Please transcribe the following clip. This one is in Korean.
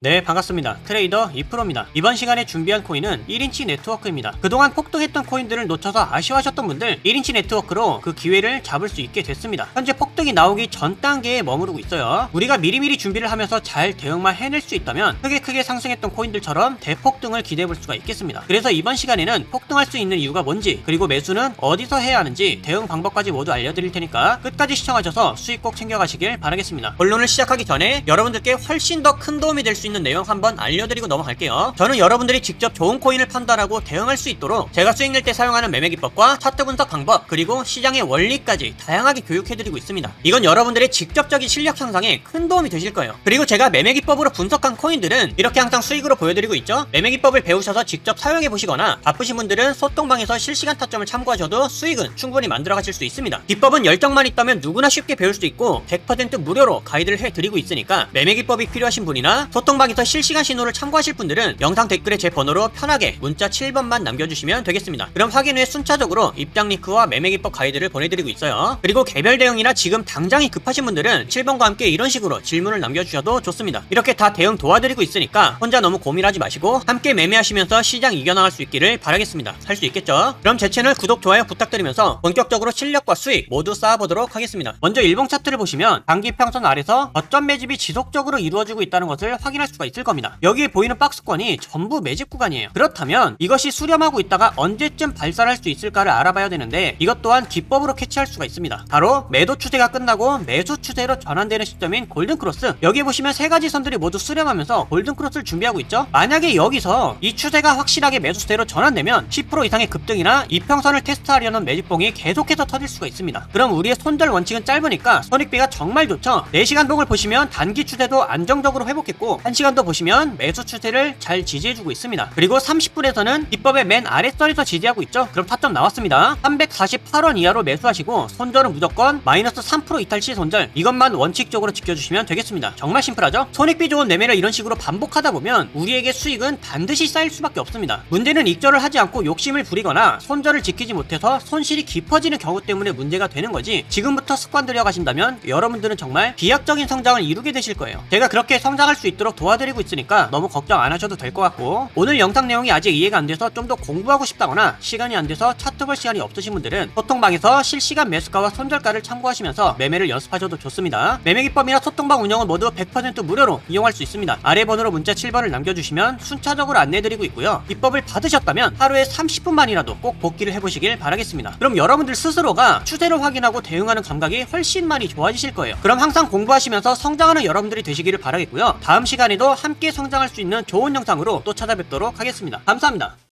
네 반갑습니다. 트레이더 이프로입니다. 이번 시간에 준비한 코인은 1인치 네트워크입니다. 그동안 폭등했던 코인들을 놓쳐서 아쉬워하셨던 분들 1인치 네트워크로 그 기회를 잡을 수 있게 됐습니다. 현재 폭등이 나오기 전 단계에 머무르고 있어요. 우리가 미리미리 준비를 하면서 잘 대응만 해낼 수 있다면 크게 크게 상승했던 코인들처럼 대폭등을 기대해 볼 수가 있겠습니다. 그래서 이번 시간에는 폭등할 수 있는 이유가 뭔지 그리고 매수는 어디서 해야 하는지 대응 방법까지 모두 알려드릴 테니까 끝까지 시청하셔서 수익 꼭 챙겨가시길 바라겠습니다. 본론을 시작하기 전에 여러분들께 훨씬 더 큰 도움이 될 수 있는 내용 한번 알려드리고 넘어갈게요. 저는 여러분들이 직접 좋은 코인을 판단하고 대응할 수 있도록 제가 수익 낼때 사용하는 매매 기법과 차트 분석 방법 그리고 시장의 원리까지 다양하게 교육해드리고 있습니다. 이건 여러분들의 직접적인 실력 향상에 큰 도움이 되실 거예요. 그리고 제가 매매 기법으로 분석한 코인들은 이렇게 항상 수익으로 보여드리고 있죠. 매매 기법을 배우셔서 직접 사용해 보시거나 바쁘신 분들은 소통방에서 실시간 타점을 참고하셔도 수익은 충분히 만들어 가실 수 있습니다. 기법은 열정만 있다면 누구나 쉽게 배울 수 있고 100% 무료로 가이드를 해드리고 있으니까 매매 기법이 필요하신 분이나 소통 방에서 실시간 신호를 참고하실 분들은 영상 댓글에 제 번호로 편하게 문자 7번만 남겨주시면 되겠습니다. 그럼 확인 후에 순차적으로 입장 링크와 매매 기법 가이드를 보내드리고 있어요. 그리고 개별 대응이나 지금 당장이 급하신 분들은 7번과 함께 이런 식으로 질문을 남겨주셔도 좋습니다. 이렇게 다 대응 도와드리고 있으니까 혼자 너무 고민하지 마시고 함께 매매하시면서 시장 이겨나갈 수 있기를 바라겠습니다. 할 수 있겠죠? 그럼 제 채널 구독, 좋아요 부탁드리면서 본격적으로 실력과 수익 모두 쌓아보도록 하겠습니다. 먼저 일봉 차트를 보시면 단기 평선 아래서 저점 매집이 지속적으로 이루어지고 있다는 것을 확인할 수가 있을 겁니다. 여기에 보이는 박스권이 전부 매집 구간이에요. 그렇다면 이것이 수렴하고 있다가 언제쯤 발산할 수 있을까를 알아봐야 되는데 이것 또한 기법으로 캐치할 수가 있습니다. 바로 매도 추세가 끝나고 매수 추세로 전환되는 시점인 골든 크로스. 여기에 보시면 세 가지 선들이 모두 수렴하면서 골든 크로스를 준비하고 있죠. 만약에 여기서 이 추세가 확실하게 매수 추세로 전환되면 10% 이상의 급등이나 이평선을 테스트하려는 매집봉이 계속해서 터질 수가 있습니다. 그럼 우리의 손절 원칙은 짧으니까 손익비가 정말 좋죠. 4시간 봉을 보시면 단기 추세도 안정적으로 회복했고 1 시간도 보시면 매수 추세를 잘 지지해주고 있습니다. 그리고 30분에서는 기법의 맨 아랫선에서 지지하고 있죠. 그럼 타점 나왔습니다. 348원 이하로 매수하시고 손절은 무조건 마이너스 3% 이탈 시 손절 이것만 원칙적으로 지켜주시면 되겠습니다. 정말 심플하죠? 손익비 좋은 매매를 이런 식으로 반복하다 보면 우리에게 수익은 반드시 쌓일 수밖에 없습니다. 문제는 익절을 하지 않고 욕심을 부리거나 손절을 지키지 못해서 손실이 깊어지는 경우 때문에 문제가 되는 거지 지금부터 습관 들여 가신다면 여러분들은 정말 비약적인 성장을 이루게 되실 거예요. 제가 그렇게 성장할 수 있도록 도와 드리고 있으니까 너무 걱정 안 하셔도 될 것 같고 오늘 영상 내용이 아직 이해가 안 돼서 좀 더 공부하고 싶다거나 시간이 안 돼서 차트 볼 시간이 없으신 분들은 소통방에서 실시간 매수가와 손절가를 참고하시면서 매매를 연습하셔도 좋습니다. 매매 기법이나 소통방 운영은 모두 100% 무료로 이용할 수 있습니다. 아래 번호로 문자 7번을 남겨주시면 순차적으로 안내드리고 있고요. 기법을 받으셨다면 하루에 30분만이라도 꼭 복귀를 해보시길 바라겠습니다. 그럼 여러분들 스스로가 추세를 확인하고 대응하는 감각이 훨씬 많이 좋아지실 거예요. 그럼 항상 공부하시면서 성장하는 여러분들이 되시기를 바라겠고요. 다음 시간에 도 함께 성장할 수 있는 좋은 영상으로 또 찾아뵙도록 하겠습니다. 감사합니다.